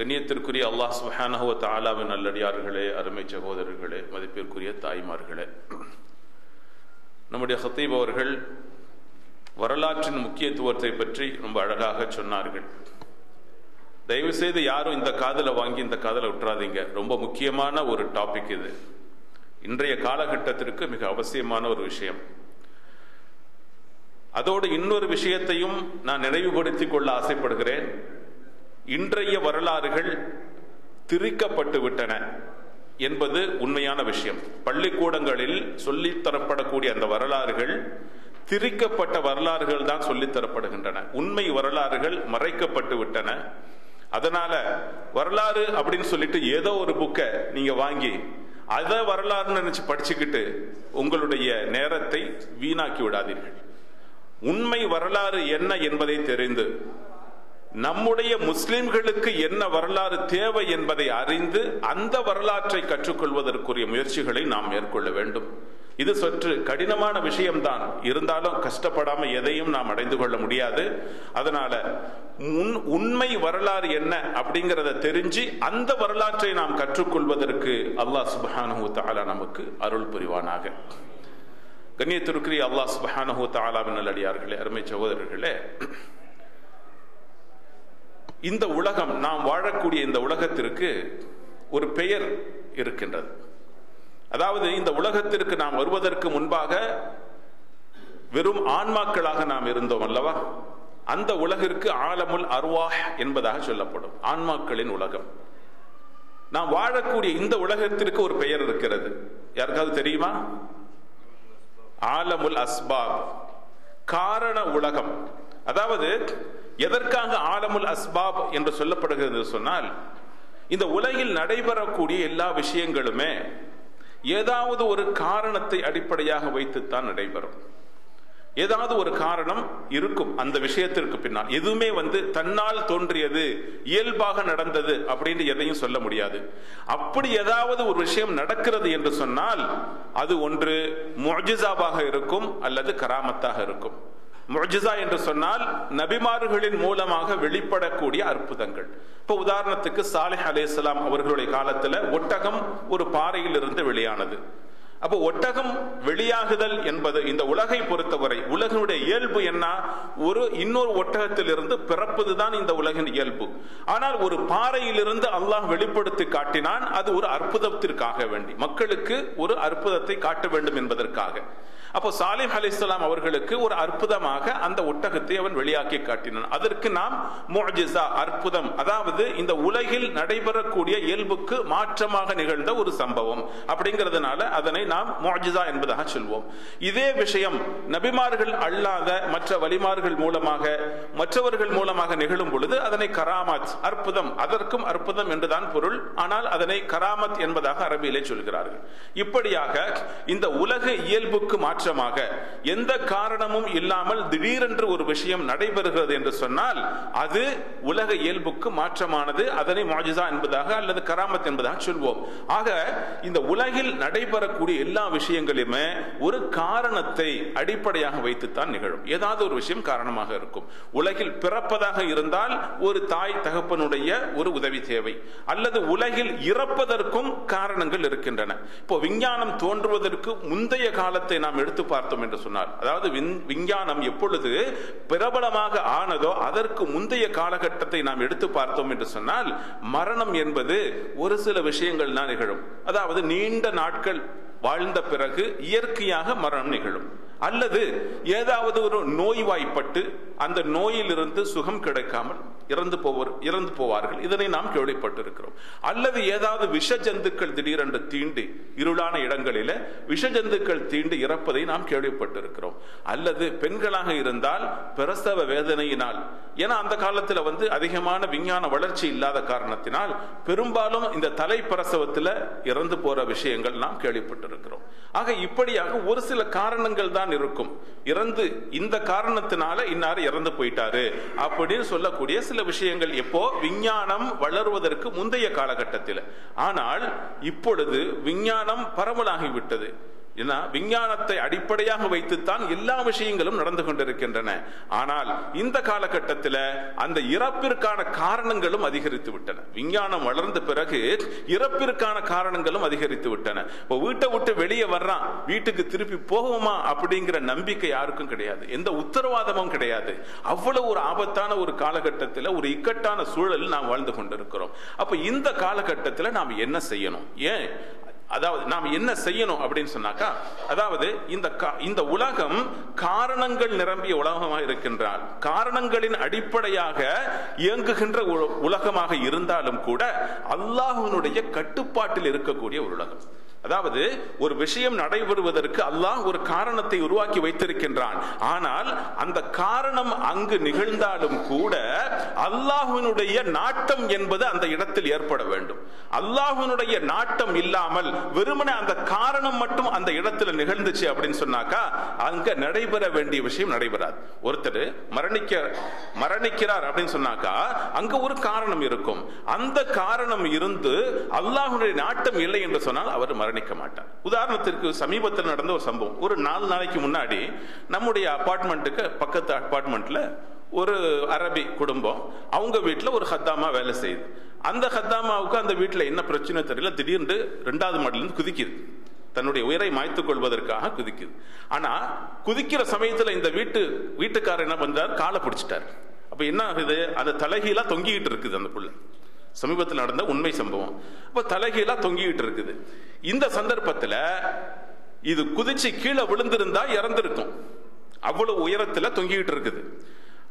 கண்ணியத்திற்குரிய அல்லாஹ் சுஹானஹுவ தாலாவின் நல்லடியார்களே அருமை சகோதரர்களே மதிப்பிற்குரிய தாய்மார்களே. நம்முடைய ஹத்தீப் அவர்கள் வரலாற்றின் முக்கியத்துவத்தை பற்றி ரொம்ப அழகாக சொன்னார்கள். தயவு செய்து யாரும் இந்த காதலை வாங்கி இந்த காதலை விட்டுறாதீங்க ரொம்ப முக்கியமான ஒரு டாபிக் இது. இன்றைய காலகட்டத்திற்கு மிக அவசியமான ஒரு விஷயம். அதோடு இன்னொரு விஷயத்தையும் நான் நினைவுபடுத்திக் கொள்ள ஆசைப்படுகிறேன். இன்றைய வரலாறுகள் திரிக்கப்பட்டு விட்டன என்பது உண்மையான விஷயம். பள்ளிக்கூடங்களில் சொல்லித்தரப்படக்கூடிய அந்த வரலாறுகள் திரிக்கப்பட்ட வரலாறுகள் தான் சொல்லித்தரப்படுகின்றன உண்மை வரலாறுகள் மறைக்கப்பட்டு விட்டன. அதனால வரலாறு அப்படின்னு சொல்லிட்டு ஏதோ ஒரு புக்கை நீங்க வாங்கி அதை வரலாறுன்னு நினைச்சு படிச்சுக்கிட்டு உங்களுடைய நேரத்தை வீணாக்கி விடாதீர்கள். உண்மை வரலாறு என்ன என்பதை தெரிந்து நம்முடைய முஸ்லிம்களுக்கு என்ன வரலாறு தேவை என்பதை அறிந்து அந்த வரலாற்றை கற்றுக்கொள்வதற்குரிய முயற்சிகளை நாம் மேற்கொள்ள வேண்டும். இது சற்று கடினமான விஷயம்தான். இருந்தாலும் கஷ்டப்படாம எதையும் நாம் அடைந்து கொள்ள முடியாது. அதனால உண்மை வரலாறு என்ன அப்படிங்கிறத தெரிஞ்சு அந்த வரலாற்றை நாம் கற்றுக்கொள்வதற்கு அல்லாஹ் சுபஹானு தாலா நமக்கு அருள் புரிவானாக. கண்ணியத்திற்குரிய அல்லாஹ் சுபஹானு தாலாவின் நல்லடியார்களே அருமை சகோதரர்களே இந்த உலகம் நாம் வாழக்கூடிய இந்த உலகத்திற்கு ஒரு பெயர் இருக்கின்றது. அதாவது இந்த உலகத்திற்கு நாம் வருவதற்கு முன்பாக வெறும் ஆன்மாக்களாக நாம் இருந்தோம் அல்லவா? அந்த உலகிற்கு ஆலமுல் அர்வாஹ் என்பதாக சொல்லப்படும். ஆன்மாக்களின் உலகம். நாம் வாழக்கூடிய இந்த உலகத்திற்கு ஒரு பெயர் இருக்கிறது. யாருக்காவது தெரியுமா? ஆலமுல் அஸ்பாப். காரண உலகம். அதாவது எதற்காக ஆலமுல் அஸ்பாப் என்று சொல்லப்படுகிறது சொன்னால் இந்த உலகில் நடைபெறக்கூடிய எல்லா விஷயங்களுமே ஏதாவது ஒரு காரணத்தை அடிப்படையாக வைத்துத்தான் நடைபெறும். ஏதாவது ஒரு காரணம் இருக்கும் அந்த விஷயத்திற்கு பின்னால். எதுவுமே வந்து தன்னால் தோன்றியது இயல்பாக நடந்தது அப்படின்னு எதையும் சொல்ல முடியாது. அப்படி ஏதாவது ஒரு விஷயம் நடக்கிறது என்று சொன்னால் அது ஒன்று மொஜிசாவாக இருக்கும் அல்லது கராமத்தாக இருக்கும். முஜிசா என்று சொன்னால் நபிமார்களின் மூலமாக வெளிப்படக்கூடிய அற்புதங்கள். இப்போ உதாரணத்துக்கு சாலிஹ் அலே அவர்களுடைய காலத்துல ஒட்டகம் ஒரு பாறையில் இருந்து வெளியானது. அப்போ ஒட்டகம் வெளியாகுதல் என்பது இந்த உலகை பொறுத்தவரை உலகினுடைய இயல்பு என்ன? ஒரு இன்னொரு ஒட்டகத்திலிருந்து பிறப்பதுதான் இந்த உலகின் இயல்பு. ஆனால் ஒரு பாறையிலிருந்து அல்லாஹ் வெளிப்படுத்தி காட்டினான் அது ஒரு அற்புதத்திற்காக வேண்டி. மக்களுக்கு ஒரு அற்புதத்தை காட்ட வேண்டும் என்பதற்காக. அப்போ சாலிம் அலி இஸ்லாம் அவர்களுக்கு ஒரு அற்புதமாக அந்த ஒட்டகத்தை அவன் வெளியாக்கி காட்டினான். அதற்கு நாம் மோஜிசா அற்புதம் அதாவது இந்த உலகில் நடைபெறக்கூடிய இயல்புக்கு மாற்றமாக நிகழ்ந்த ஒரு சம்பவம். அப்படிங்கிறதுனால அதனை நாம் மோஜிசா என்பதாக சொல்வோம். இதே விஷயம் நபிமார்கள் அல்லாத மற்ற வலிமார்கள் மூலமாக மற்றவர்கள் மூலமாக நிகழும் பொழுது அதனை கராமத் அற்புதம் அதற்கும் அற்புதம் என்றுதான் பொருள். ஆனால் அதனை கராமத் என்பதாக அரபியிலே சொல்கிறார்கள். இப்படியாக இந்த உலக இயல்புக்கு மாற்றமாக எந்த காரணமும் இல்லாமல் திடீரென்று ஒரு விஷயம் நடைபெறுகிறது என்று சொன்னால் அது உலக இயல்புக்கு மாற்றமானது அதனை மாஜிசா என்பதாக அல்லது கராமத் என்பதாக சொல்வோம். ஆக இந்த உலகில் நடைபெறக்கூடிய எல்லா விஷயங்களையுமே ஒரு காரணத்தை அடிப்படையாக வைத்துத்தான் நிகழும். ஏதாவது ஒரு விஷயம் காரணமாக இருக்கும். உலகில் பிறப்பதாக இருந்தால் ஒரு தாய் தகப்பனுடைய ஒரு உதவி தேவை. அல்லது உலகில் இறப்பதற்கும் காரணங்கள் இருக்கின்றன. இப்போ விஞ்ஞானம் தோன்றுவதற்கு முந்தைய காலத்தை நாம் எடுத்து பார்த்தோம் என்று சொன்னார் அதாவது விஞ்ஞானம் எப்பொழுது பிரபலமாக ஆனதோ அதற்கு முந்தைய காலகட்டத்தை நாம் எடுத்து பார்த்தோம் என்று சொன்னால் மரணம் என்பது ஒரு சில விஷயங்கள் தான் நிகழும். அதாவது நீண்ட நாட்கள் வாழ்ந்த பிறகு இயற்கையாக மரணம் நிகழும். அல்லது ஏதாவது ஒரு நோய்வாய்ப்பட்டு அந்த நோயிலிருந்து சுகம் கிடைக்காமல் இறந்து போவர் இறந்து போவார்கள். இதனை நாம் கேள்விப்பட்டிருக்கிறோம். அல்லது ஏதாவது விஷ ஜந்துக்கள் திடீரென்று தீண்டு இருளான இடங்களில விஷ ஜந்துக்கள் தீண்டு இறப்பதை நாம் கேள்விப்பட்டிருக்கிறோம். அல்லது பெண்களாக இருந்தால் பிரசவ வேதனையினால் ஏன்னா அந்த காலத்துல வந்து அதிகமான விஞ்ஞான வளர்ச்சி இல்லாத காரணத்தினால் பெரும்பாலும் இந்த தலை பிரசவத்துல இறந்து போற விஷயங்கள் நாம் கேள்விப்பட்டிருக்கிறோம். ஆக இப்படியாக ஒரு சில காரணங்கள் தான் இருக்கும். இறந்து இந்த காரணத்தினால இன்னார் இறந்து போயிட்டாரு. அப்படின்னு சொல்லக்கூடிய சில விஷயங்கள் எப்போ? விஞ்ஞானம் வளருவதற்கு முந்தைய காலகட்டத்தில். ஆனால் இப்பொழுது விஞ்ஞானம் பரவலாகிவிட்டது ஏன்னா விஞ்ஞானத்தை அடிப்படையாக வைத்துத்தான் எல்லா விஷயங்களும் நடந்து கொண்டிருக்கின்றன. ஆனால் இந்த காலகட்டத்தில் அந்த இறப்பிற்கான காரணங்களும் அதிகரித்து விட்டன. விஞ்ஞானம் வளர்ந்த பிறகு இறப்பிற்கான காரணங்களும் அதிகரித்து விட்டன. இப்போ வீட்டை விட்டு வெளியே வர்றான் வீட்டுக்கு திருப்பி போகுமா அப்படிங்கிற நம்பிக்கை யாருக்கும் கிடையாது. எந்த உத்தரவாதமும் கிடையாது. அவ்வளவு ஒரு ஆபத்தான ஒரு காலகட்டத்தில் ஒரு இக்கட்டான சூழல் நாம் வாழ்ந்து கொண்டிருக்கிறோம். அப்போ இந்த காலகட்டத்தில் நாம் என்ன செய்யணும்? ஏன்? அதாவது நாம் என்ன செய்யணும் அப்படின்னு சொன்னாக்கா அதாவது இந்த கா- இந்த உலகம் காரணங்கள் நிரம்பிய உலகமாக இருக்கின்றால் காரணங்களின் அடிப்படையாக இயங்குகின்ற உ- உலகமாக இருந்தாலும் கூட அல்லாஹனுடைய கட்டுப்பாட்டில் இருக்கக்கூடிய ஒரு உலகம். அதாவது ஒரு விஷயம் நடைபெறுவதற்கு அல்லாஹ் ஒரு காரணத்தை உருவாக்கி வைத்திருக்கின்றான். ஆனால் அந்த காரணம் அங்கு நிகழ்ந்தாலும் கூட அல்லாஹுனுடைய நாட்டம் என்பது அந்த இடத்தில் ஏற்பட வேண்டும். அல்லாஹ்வினுடைய நாட்டம் இல்லாமல் வெறுமனே அந்த காரணம் மட்டும் அந்த இடத்துல நிகழ்ந்துச்சு அப்படின்னு சொன்னாக்கா அங்க நடைபெற வேண்டிய விஷயம் நடைபெறாது. ஒருத்தர் மரணிக்க மரணிக்கிறார் அப்படின்னு சொன்னாக்கா அங்க ஒரு காரணம் இருக்கும். அந்த காரணம் இருந்து அல்லாஹுடைய நாட்டம் இல்லை என்று சொன்னால் அவர் மரணிக்க மாட்டார் உதாரணத்திற்கு சமீபத்தில் நடந்த ஒரு சம்பவம். ஒரு நாலு நாளைக்கு முன்னாடி நம்முடைய அபார்ட்மெண்ட்டுக்கு பக்கத்து அபார்ட்மெண்ட்ல ஒரு அரபி குடும்பம் அவங்க வீட்டில் ஒரு ஹத்தாமா வேலை செய்யுது. அந்த ஹத்தாமாவுக்கு அந்த வீட்டில் என்ன பிரச்சனை தெரியல. திடீர்னு ரெண்டாவது மாடிலிருந்து குதிக்குது. தன்னுடைய உயிரை மாய்த்து கொள்வதற்காக குதிக்குது. ஆனா குதிக்கிற சமயத்துல இந்த வீட்டு வீட்டுக்காரர் என்ன பண்றாரு? காலை பிடிச்சிட்டார். அப்ப என்ன ஆகுது? அந்த தலைகீழா தொங்கிக்கிட்டு இருக்குது அந்த புள்ள. சமீபத்தில் நடந்த உண்மை சம்பவம். இப்போ தலைகீழா தொங்கிக்கிட்டு இருக்குது. இந்த சந்தர்ப்பத்தில் இது குதிச்சு கீழே விழுந்திருந்தா இறந்திருக்கும். அவ்வளவு உயரத்தில் தொங்கிக்கிட்டு இருக்குது.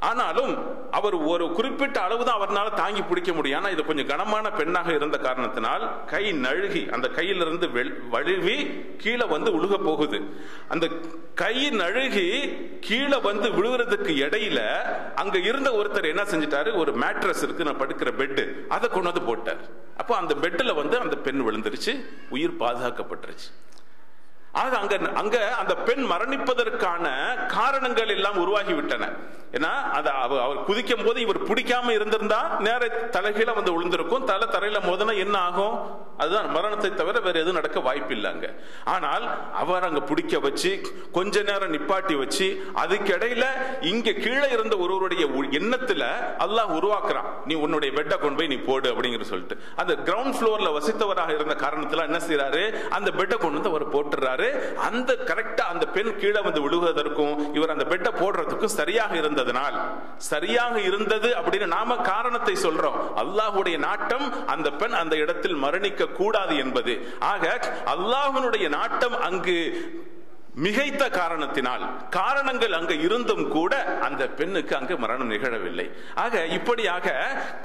ஆனாலும் அவர் ஒரு குறிப்பிட்ட அளவு தான் அவரால் தாங்கி பிடிக்க முடியும். ஆனால் இது கொஞ்சம் கனமான பெண்ணாக இருந்த காரணத்தினால் கை நழுகி அந்த கையிலிருந்து வழுவி கீழே வந்து விழுக போகுது. அந்த கை நழுகி கீழே வந்து விழுகிறதுக்கு இடையில அங்க இருந்த ஒருத்தர் என்ன செஞ்சிட்டாரு? ஒரு மேட்ரஸ் இருக்கு நான் படுக்கிற பெட்டு அதை கொண்டு வந்து போட்டார். அப்போ அந்த பெட்டில் வந்து அந்த பெண் விழுந்துருச்சு உயிர் பாதுகாக்கப்பட்டுருச்சு. ஆக அங்க அங்க அந்த பெண் மரணிப்பதற்கான காரணங்கள் எல்லாம் உருவாகிவிட்டன. ஏன்னா அது அவர் குதிக்கும் போது இவர் பிடிக்காம இருந்திருந்தா நேர தலைகீழ வந்து விழுந்திருக்கும். தலை தரையில மோதனா என்ன ஆகும்? அதுதான் மரணத்தை தவிர வேற எதுவும் நடக்க வாய்ப்பு இல்லைங்க ஆனால் அவர் அங்க பிடிக்க வச்சு கொஞ்ச நேரம் நிப்பாட்டி வச்சு அதுக்கிடையில இங்க கீழே இருந்த ஒருவருடைய உ- எண்ணத்துல அல்லாஹ் உருவாக்குறான். நீ உன்னுடைய பெட்டை கொண்டு போய் நீ போடு அப்படிங்கிற சொல்லிட்டு. அந்த கிரவுண்ட் ஃபுளோர்ல வசித்தவராக இருந்த காரணத்துல என்ன செய்யறாரு அந்த பெட்டை கொண்டு வந்து அவர் போட்டுறாரு. அந்த கரெக்டா அந்த பெண் கீழே வந்து விழுவதற்கும் இவர் அந்த பெட்டை போடுறதுக்கும் சரியாக இருந்ததனால் சரியாக இருந்தது அப்படின்னு நாம காரணத்தை சொல்றோம். அல்லாஹுடைய நாட்டம் அந்த பெண் அந்த இடத்தில் மரணிக்க கூடாது என்பது. ஆக அல்லாஹனுடைய நாட்டம் அங்கு மிகைத்த காரணத்தினால் காரணங்கள் அங்க இருந்தும் கூட அந்த பெண்ணுக்கு அங்கு மரணம் நிகழவில்லை. ஆக இப்படியாக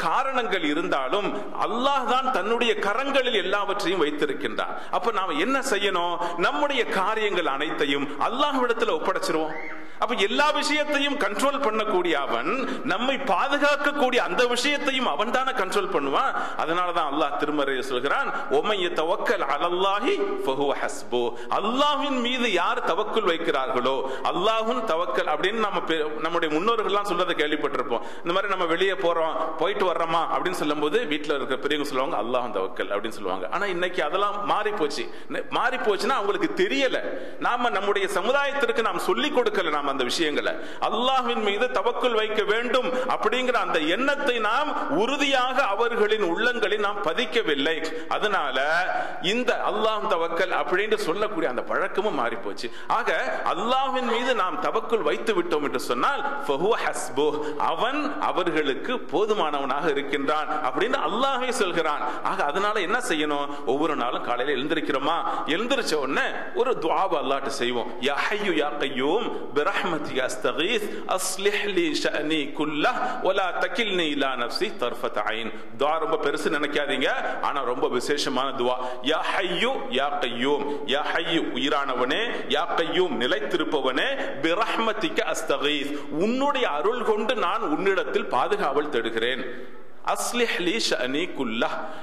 காரணங்கள் இருந்தாலும் அல்லாஹ் தான் தன்னுடைய கரங்களில் எல்லாவற்றையும் வைத்திருக்கின்றார். அப்ப நாம என்ன செய்யணும்? நம்முடைய காரியங்கள் அனைத்தையும் அல்லாஹ் இடத்துல ஒப்படைச்சிருவோம். அப்ப எல்லா விஷயத்தையும் கண்ட்ரோல் பண்ணக்கூடிய அவன் நம்மை பாதுகாக்கக்கூடிய அந்த விஷயத்தையும் அவன் தானே கண்ட்ரோல் பண்ணுவான். அதனாலதான் அல்லாஹ் திருமறைய சொல்கிறான் ஒமைய தவக்கல் அலல்லாஹி ஃபஹுவ ஹஸ்பு. அல்லாஹின் மீது யார் தவக்குள் வைக்கிறார்களோ அல்லாஹும் தவக்கல் அப்படின்னு நம்ம பெ- நம்முடைய முன்னோர்கள்லாம் சொல்றதை கேள்விப்பட்டிருப்போம். இந்த மாதிரி நம்ம வெளியே போறோம் போயிட்டு வர்றோமா அப்படின்னு சொல்லும்போது வீட்டில் இருக்கிற பெரியவங்க சொல்லுவாங்க அல்லாஹும் தவக்கல் அப்படின்னு சொல்லுவாங்க. ஆனா இன்னைக்கு அதெல்லாம் மாறி போச்சு மாறி போச்சுன்னா அவங்களுக்கு தெரியல. நாம நம்முடைய சமுதாயத்திற்கு நாம் சொல்லிக் கொடுக்கல நாம அந்த விஷயங்களை. அல்லாஹ்வின் மீது தவக்குள் வைக்க வேண்டும் அப்படிங்கிற அந்த எண்ணத்தை நாம் உறுதியாக அவர்களின் உள்ளங்களில் நாம் பதிக்கவில்லை. அதனால இந்த அல்லாஹ் தவக்கல் அப்படின்னு சொல்லக்கூடிய அந்த பழக்கமும் மாறி போச்சு ஆக அல்லாஹ்வின் மீது நாம் தவக்குள் வைத்து விட்டோம் என்று சொன்னால் அவன் அவர்களுக்கு போதுமானவனாக இருக்கின்றான் அப்படின்னு அல்லாஹே சொல்கிறான். ஆக அதனால என்ன செய்யணும்? ஒவ்வொரு நாளும் காலையில எழுந்திருக்கிறோமா? எழுந்திருச்ச உடனே ஒரு துஆவை அல்லாட்டு செய்வோம். யா ஹய்யு யா கய்யூம் பிரஹ்மதி அஸ்தகீஸ் அஸ்லிஹ் لي ஷஅனி كله ولا تكلني இலா نفسي தர்ஃபத் عين. துவா ரொம்ப பெருசு நினைக்காதீங்க. ஆனா ரொம்ப விசேஷமான துவா. யா ஹையு யா கய்யூம் யா ஹையு உயிரானவனே யா கய்யூம் நிலைத்திருப்பவனே பிரஹ்மதிக அஸ்தகீஸ். உன்னுடைய அருள் கொண்டு நான் உன்னிடத்தில் பாதுகாவல் தேடுகிறேன். அஸ்லிஹ் லி ஷஅனி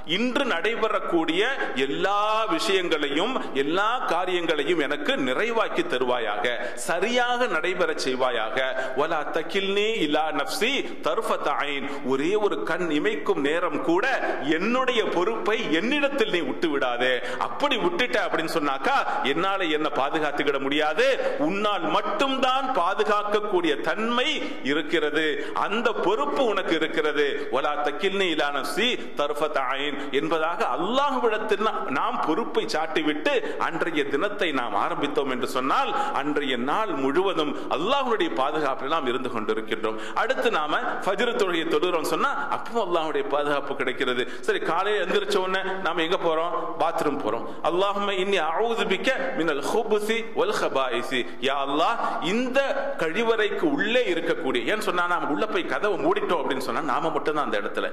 இன்று நடைபெறக்கூடிய எல்லா விஷயங்களையும் எல்லா காரியங்களையும் எனக்கு நிறைவாக்கி தருவாயாக. சரியாக நடைபெற செய்வாயாக. வலா தகில்னி இலா நப்சி தர்ஃபத் ஐன் ஒரே ஒரு கண் இமைக்கும் நேரம் கூட என்னுடைய பொறுப்பை என்னிடத்தில் நீ விட்டு விடாதே அப்படி விட்டுட்ட அப்படின்னு சொன்னாக்கா என்னால என்ன பாதுகாத்துக்கிட முடியாது. உன்னால் மட்டும்தான் பாதுகாக்கக்கூடிய தன்மை இருக்கிறது. அந்த பொறுப்பு உனக்கு இருக்கிறது. வலா தக்கில்னி இலா நப்சி தர்ஃபத் ஐன் என்பதாக அல்லாஹ்விடத்தில் நாம் பொறுப்பை சாட்டிவிட்டு அன்றைய தினத்தை நாம் ஆரம்பித்தோம் என்று சொன்னால் அன்றைய நாள் முழுவதும் அல்லாஹுடைய பாதுகாப்பில் நாம் இருந்து கொண்டிருக்கின்றோம். அடுத்து நாம ஃபஜ்ர் தொழுகையை தொழுகிறோம் சொன்னா அப்பவும் அல்லாஹுடைய பாதுகாப்பு கிடைக்கிறது. சரி காலையில எந்திரிச்ச உடனே நாம எங்க போறோம்? பாத்ரூம் போறோம். அல்லாஹும்ம இன்னி அவுதுபிக்க மினல் ஹுபுசி ஒல் ஹபாயிசி. யா அல்லாஹ் இந்த கழிவறைக்கு உள்ளே இருக்கக்கூடிய ஏன்னு சொன்னா நாம உள்ள போய் கதவை மூடிட்டோம் அப்படின்னு சொன்னா நாம மட்டும் தான் அந்த இடத்துல 来。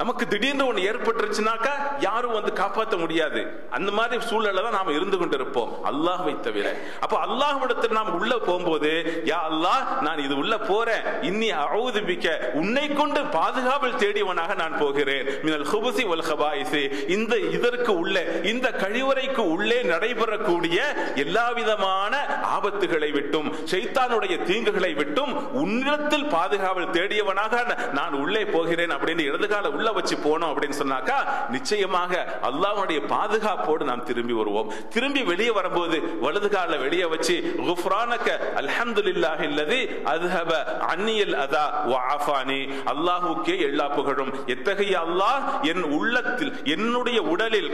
நமக்கு திடீர்னு ஒண்ணு ஏற்பட்டுருச்சுனாக்கா யாரும் வந்து காப்பாற்ற முடியாது. அந்த மாதிரி சூழல்ல தான் நாம இருந்து கொண்டிருப்போம். அல்லாஹ் தவிர. அப்ப அல்லாஹ்விடத்தில் நாம் உள்ள போகும்போது யா அல்லாஹ் நான் இது உள்ள போறேன். இன்னி அவுதுபிக்க உன்னை கொண்டு பாதுகாவல் தேடியவனாக நான் போகிறேன். மினல் ஹுபுசி வல் ஹபாயிசி. இந்த இதற்கு உள்ளே இந்த கழிவுறைக்கு உள்ளே நடைபெறக்கூடிய எல்லா விதமான ஆபத்துகளை விட்டும் சைத்தானுடைய தீங்குகளை விட்டும் உன்னிடத்தில் பாதுகாவல் தேடியவனாக நான் உள்ளே போகிறேன் அப்படின்னு இடதுகால உள்ள உள்ள வச்சு போனோம் அப்படின்னு சொன்னாக்கா நிச்சயமாக அல்லாவுடைய பாதுகாப்போடு நாம் திரும்பி வருவோம். திரும்பி வெளியே வரும்போது வலது கால வெளியே வச்சு குஃப்ரானக அல்ஹம்துலில்லாஹி இல்லது அதுஹப அன்னியல் அதா வாஃபானி அல்லாஹுக்கே எல்லா புகழும். எத்தகைய அல்லாஹ் என் உள்ளத்தில் என்னுடைய உடலில்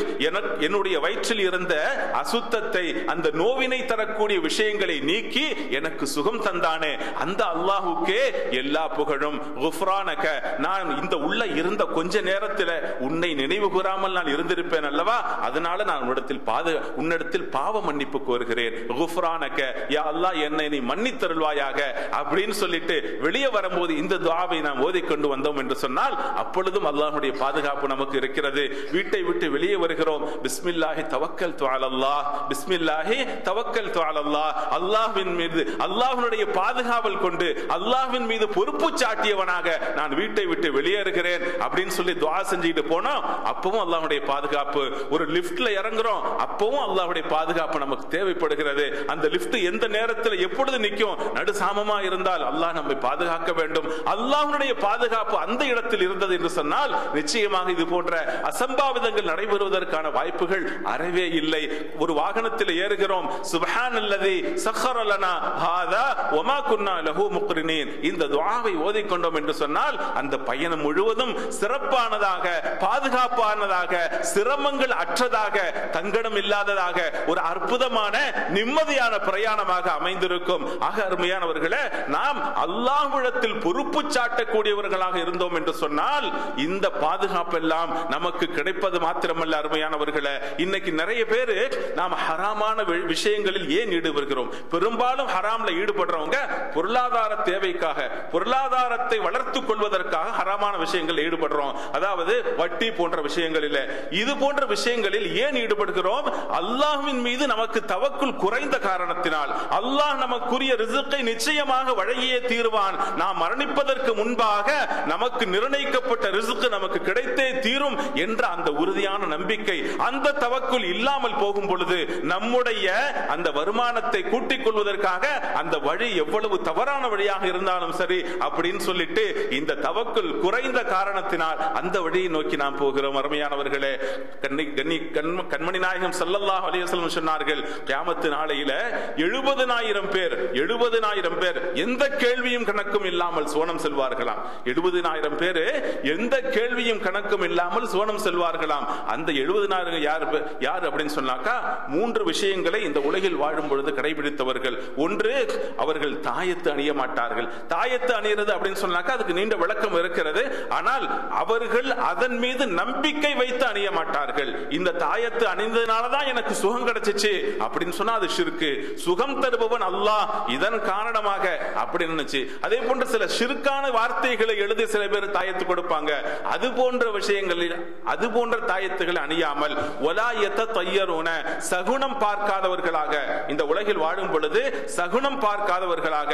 என்னுடைய வயிற்றில் இருந்த அசுத்தத்தை அந்த நோவினை தரக்கூடிய விஷயங்களை நீக்கி எனக்கு சுகம் தந்தானே அந்த அல்லாஹுக்கே எல்லா புகழும். குஃப்ரானக நான் இந்த உள்ள இருந்த கொஞ்சம் கொஞ்ச நேரத்தில் உன்னை நினைவு கூறாமல் நான் இருந்திருப்பேன் அல்லவா? அதனால நான் உன்னிடத்தில் பாது உன்னிடத்தில் பாவ மன்னிப்பு கோருகிறேன். குஃப்ரானக யா அல்லாஹ் என்னை நீ மன்னித்தருள்வாயாக அப்படின்னு சொல்லிட்டு வெளியே வரும்போது இந்த துவாவை நாம் ஓதிக்கொண்டு வந்தோம் என்று சொன்னால் அப்பொழுதும் அல்லாஹுடைய பாதுகாப்பு நமக்கு இருக்கிறது. வீட்டை விட்டு வெளியே வருகிறோம். பிஸ்மில்லாஹி தவக்கல் துவாலல்லா பிஸ்மில்லாஹி தவக்கல் துவாலல்லா அல்லாஹ்வின் மீது அல்லாஹ்வுடைய பாதுகாவல் கொண்டு அல்லாஹ்வின் மீது பொறுப்பு சாட்டியவனாக நான் வீட்டை விட்டு வெளியேறுகிறேன். அப்படின்னு அப்படின்னு சொல்லி துவா செஞ்சுக்கிட்டு போனா அப்பவும் அல்லாஹ்வுடைய பாதுகாப்பு. ஒரு லிப்ட்ல இறங்குறோம் அப்பவும் அல்லாஹ்வுடைய பாதுகாப்பு நமக்கு தேவைப்படுகிறது. அந்த லிப்ட் எந்த நேரத்தில் எப்பொழுது நிற்கும் நடுசாமமா இருந்தால் அல்லாஹ் நம்மை பாதுகாக்க வேண்டும். அல்லாஹ்வுடைய பாதுகாப்பு அந்த இடத்தில் இருந்தது என்று சொன்னால் நிச்சயமாக இது போன்ற அசம்பாவிதங்கள் நடைபெறுவதற்கான வாய்ப்புகள் அறவே இல்லை. ஒரு வாகனத்தில் ஏறுகிறோம் சுபஹான் அல்லதி சஹரலனா ஹாதா ஒமா குன்னா லஹு முக்ரினீன். இந்த துவாவை ஓதிக்கொண்டோம் என்று சொன்னால் அந்த பயணம் முழுவதும் சிறப்பானதாக பாதுகாப்பானதாக சிரமங்கள் அற்றதாக தங்கடம் இல்லாததாக ஒரு அற்புதமான நிம்மதியான பிரயாணமாக அமைந்திருக்கும். ஆக அருமையானவர்களே நாம் அல்லாஹ்விடத்தில் பொறுப்பு சாட்டக்கூடியவர்களாக இருந்தோம் என்று சொன்னால் இந்த பாதுகாப்பு எல்லாம் நமக்கு கிடைப்பது மாத்திரமல்ல அருமையானவர்களே. இன்னைக்கு நிறைய பேரு நாம் ஹராமான விஷயங்களில் ஏன் ஈடுபடுகிறோம்? பெரும்பாலும் ஹராம்ல ஈடுபடுறவங்க பொருளாதார தேவைக்காக பொருளாதாரத்தை வளர்த்துக் கொள்வதற்காக ஹராமான விஷயங்கள் ஈடுபடுறோம். ஈடுபடுகிறோம் அதாவது வட்டி போன்ற விஷயங்களில். இது போன்ற விஷயங்களில் ஏன் ஈடுபடுகிறோம்? அல்லாஹ்வின் மீது நமக்கு தவக்குள் குறைந்த காரணத்தினால். அல்லாஹ் நமக்குரிய ரிசுக்கை நிச்சயமாக வழங்கியே தீர்வான். நாம் மரணிப்பதற்கு முன்பாக நமக்கு நிர்ணயிக்கப்பட்ட ரிசுக்கு நமக்கு கிடைத்தே தீரும் என்ற அந்த உறுதியான நம்பிக்கை அந்த தவக்குள் இல்லாமல் போகும் பொழுது நம்முடைய அந்த வருமானத்தை கூட்டிக் கொள்வதற்காக அந்த வழி எவ்வளவு தவறான வழியாக இருந்தாலும் சரி அப்படின்னு சொல்லிட்டு இந்த தவக்குள் குறைந்த காரணத்தினால் சொன்னால் அந்த வழியை நோக்கி நாம் போகிறோம். அருமையானவர்களே கண்ணி கண்ணி கண்ம- கண்மணி நாயகம் ஸல்லல்லாஹு அலைஹி சொன்னார்கள் கியாமத்து நாளையில எழுபதனாயிரம் பேர் எழுபதனாயிரம் பேர் எந்த கேள்வியும் கணக்கும் இல்லாமல் சோனம் செல்வார்களாம். எழுபதனாயிரம் பேர் எந்த கேள்வியும் கணக்கும் இல்லாமல் சோனம் செல்வார்களாம். அந்த எழுபதனாயிரம் யார் யார் அப்படின்னு சொன்னாக்கா மூன்று விஷயங்களை இந்த உலகில் வாழும் பொழுது கடைபிடித்தவர்கள். ஒன்று அவர்கள் தாயத்து அணிய மாட்டார்கள். தாயத்து அணியிறது அப்படின்னு சொன்னாக்கா அதுக்கு நீண்ட விளக்கம் இருக்கிறது. ஆனால் அவர்கள் அதன் மீது நம்பிக்கை வைத்து அணிய மாட்டார்கள். இந்த தாயத்து அணிந்ததுனால தான் எனக்கு சுகம் கிடைச்சிச்சு. அப்படின்னு சொன்னா அது ஷிருக்கு சுகம் தருபவன் அல்லாஹ் இதன் காரணமாக அப்படி நினைச்சு. அதே போன்ற சில ஷிருக்கான வார்த்தைகளை எழுதி சில பேர் தாயத்து கொடுப்பாங்க. அது போன்ற விஷயங்களில் அது போன்ற தாயத்துகளை அணியாமல் ஒலாயத்த தையருன சகுனம் பார்க்காதவர்களாக. இந்த உலகில் வாழும் பொழுது சகுனம் பார்க்காதவர்களாக.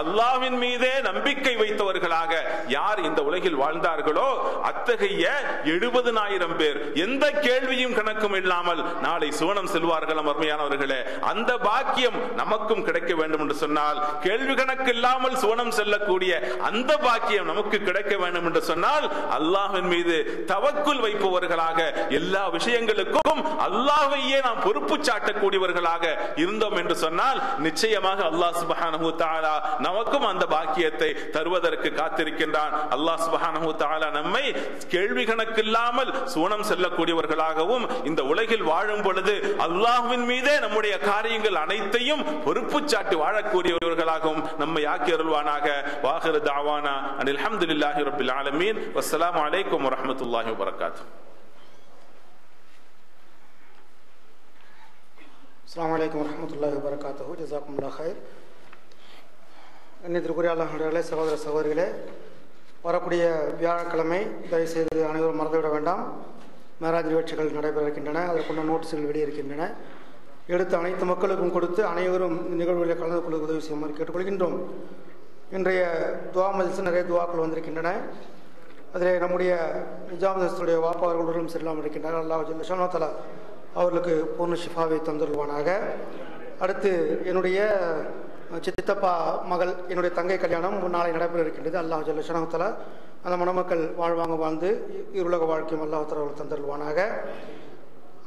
அல்லாவின் அல்லாஹ்வின் மீதே நம்பிக்கை வைத்தவர்களாக. யார் இந்த உலகில் வாழ்ந்தார்களோ அத்தகைய எழுபதனாயிரம் பேர். எந்த கேள்வியும் கணக்கும் இல்லாமல் நாளை சுவனம் செல்வார்கள் அருமையானவர்களே அந்த பாக்கியம் நமக்கும் கிடைக்க வேண்டும் என்று சொன்னால் கேள்வி கணக்கு இல்லாமல் சுவனம் செல்லக்கூடிய அந்த பாக்கியம் நமக்கு கிடைக்க வேண்டும் என்று சொன்னால் அல்லாஹின் மீது தவக்குள் வைப்பவர்களாக எல்லா விஷயங்களுக்கும் அல்லாஹையே நாம் பொறுப்பு சாட்டக்கூடியவர்களாக இருந்தோம் என்று சொன்னால் நிச்சயமாக அல்லாஹ் சுபஹானஹு தஆலா நமக்கும் அந்த பாக்கியத்தை தருவதற்கு காத்திருக்கின்ற காத்திருக்கின்றான் அல்லாஹ் சுபஹானஹு தஆலா நம்மை கேள்வி கணக்கில்லாமல் சூனம் செல்லக்கூடியவர்களாகவும் இந்த உலகில் வாழும் பொழுது அல்லாஹ்வின் மீதே நம்முடைய காரியங்கள் அனைத்தையும் பொறுப்பு சாட்டி வாழக்கூடியவர்களாகவும் நம்மை ஆக்கி அருள்வானாக. வாஹிரு தாவானா அனில் அல்ஹம்துலில்லாஹி ரப்பில் ஆலமீன். வஸ்ஸலாமு அலைக்கும் வரஹ்மத்துல்லாஹி வபரகாத்து. அஸ்லாம் வலைக்கம் வரஹ்மத்துல்லாஹி வரகாத்தூ ஜஸாக்குமுல்லாஹ் ஹைர் கண்ணியத்திற்குரிய அல்லாஹர்களே சகோதர சகோதரிகளே வரக்கூடிய வியாழக்கிழமை தயவுசெய்து அனைவரும் மறந்துவிட வேண்டாம். மேராஜ் நிகழ்ச்சிகள் நடைபெற இருக்கின்றன அதற்குள்ள நோட்டீஸ்கள் வெளியிருக்கின்றன. எடுத்து அனைத்து மக்களுக்கும் கொடுத்து அனைவரும் நிகழ்வுகளில் கலந்து கொள்ள உதவி செய்யுமாறு கேட்டுக்கொள்கின்றோம். இன்றைய துவா மதிசு நிறைய துவாக்கள் வந்திருக்கின்றன. அதில் நம்முடைய நிஜாமதத்துடைய வாப்பா செல்லாமல் இருக்கின்றார்கள். அல்லாஹ் ஜல்லஷானத்தலா அவர்களுக்கு பூர்ண ஷிஃபாவை தந்துள்வானாக அடுத்து என்னுடைய சித்தப்பா மகள் என்னுடைய தங்கை கல்யாணம் நாளை நடைபெற இருக்கின்றது அல்லாஹ் ஜல்லஷானத்தலா அந்த மணமக்கள் வாழ்வாங்க வாழ்ந்து இருலக வாழ்க்கையும் அல்லாஹ் அவர்கள் தந்துள்வானாக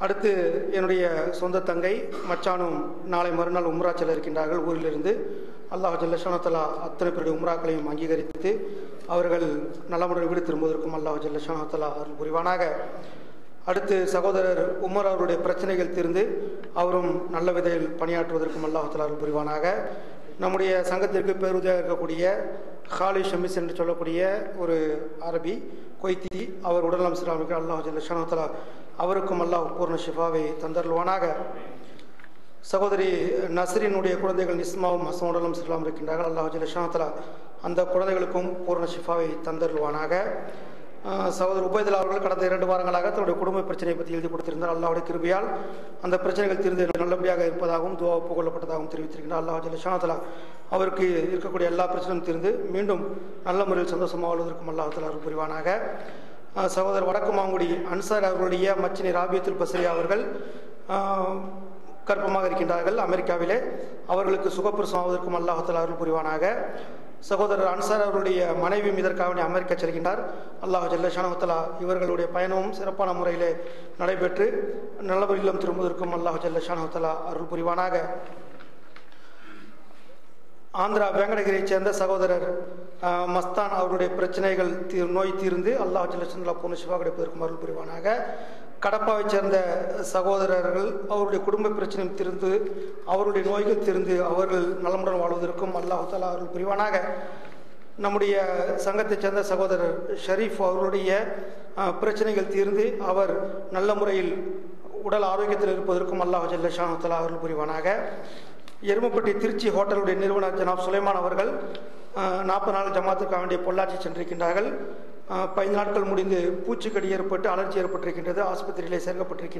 அடுத்து என்னுடைய சொந்த தங்கை மச்சானும் நாளை மறுநாள் உம்ரா செல்ல இருக்கின்றார்கள். ஊரிலிருந்து அல்லாஹ் ஜல்லஷானத்தலா அத்தனை பேருடைய உம்ராக்களையும் அங்கீகரித்து அவர்கள் நல்ல முறையில் வீடு திரும்புவதற்கும் அல்லாஹ் ஜல்லஷானத்தலா அருள் புரிவானாக. அடுத்து சகோதரர் உமர் அவருடைய பிரச்சனைகள் தீர்ந்து அவரும் நல்ல விதையில் பணியாற்றுவதற்கும் அல்லாஹலா புரிவானாக. நம்முடைய சங்கத்திற்கு பேருதவியாக இருக்கக்கூடிய ஹாலி ஷமிஸ் என்று சொல்லக்கூடிய ஒரு அரபி கொய்தி அவர் உடல்நலம் சிலாமிக்கு அல்லாஹ் ஜல்லஷானத்தலா அவருக்கும் அல்லாஹ் பூர்ண ஷிஃபாவை தந்தருள்வானாக. சகோதரி நசரினுடைய குழந்தைகள் நிஸ்மாவும் ஹசன் உடலும் சிலாம் இருக்கின்றார்கள். அல்லாஹ் ஜல்லஷானத்தலா அந்த குழந்தைகளுக்கும் பூர்ண ஷிஃபாவை தந்தருள்வானாக. சகோதரர் உபயதில் அவர்கள் கடந்த இரண்டு வாரங்களாக தன்னுடைய குடும்ப பிரச்சனையை பற்றி எழுதி கொடுத்திருந்தார். அல்லாவுடைய கிருபியால் அந்த பிரச்சனைகள் தீர்ந்து நல்லபடியாக இருப்பதாகவும் துவா ஒப்புக்கொள்ளப்பட்டதாகவும் தெரிவித்திருக்கிறார் அல்லாஹ் ஜல்லஷானத்தலா அவருக்கு இருக்கக்கூடிய எல்லா பிரச்சனையும் தீர்ந்து மீண்டும் நல்ல முறையில் சந்தோஷமாக வாழ்வதற்கும் அல்லாஹலா புரிவானாக. சகோதரர் வடக்கு மாங்குடி அன்சார் அவர்களுடைய மச்சினி ராபியத்துல் பசரியா அவர்கள் கற்பமாக இருக்கின்றார்கள். அமெரிக்காவிலே அவர்களுக்கு சுகப்பிரசமாவதற்கும் அல்லாஹலா அருள் புரிவானாக. சகோதரர் அன்சார் அவருடைய மனைவியும் இதற்காக அமெரிக்கா செல்கின்றார். அல்லாஹ் ஜல்லஷானவத்தலா இவர்களுடைய பயணமும் சிறப்பான முறையிலே நடைபெற்று நல்ல இல்லம் திரும்புவதற்கும் அல்லாஹ் ஜல்லஷானவத்தலா அருள் புரிவானாக. ஆந்திரா வேங்கடகிரியை சேர்ந்த சகோதரர் மஸ்தான் அவருடைய பிரச்சனைகள் தீ நோய் தீர்ந்து அல்லாஹ் ஜல்லஷன்லா பூர்ண சிவா கிடைப்பதற்கும் அருள் புரிவானாக. கடப்பாவை சேர்ந்த சகோதரர்கள் அவருடைய குடும்ப பிரச்சனையும் தீர்ந்து அவருடைய நோய்கள் தீர்ந்து அவர்கள் நலமுடன் வாழ்வதற்கும் அல்லாஹ் அவர்கள் புரிவானாக. நம்முடைய சங்கத்தைச் சேர்ந்த சகோதரர் ஷரீஃப் அவருடைய பிரச்சனைகள் தீர்ந்து அவர் நல்ல முறையில் உடல் ஆரோக்கியத்தில் இருப்பதற்கும் அல்லாஹ் ஜல்லஷானத்தலா அவர்கள் புரிவானாக. எருமப்பட்டி திருச்சி ஹோட்டலுடைய நிறுவனர் ஜனாப் சுலைமான் அவர்கள் நாற்பது நாள் ஜமாத்துக்காக வேண்டிய பொள்ளாச்சி சென்றிருக்கின்றார்கள். பதினைந்து நாட்கள் முடிந்து பூச்சிக்கடி ஏற்பட்டு அலர்ஜி ஏற்பட்டிருக்கின்றது ஆஸ்பத்திரியிலே சேர்க்கப்பட்டிருக்கின்றது.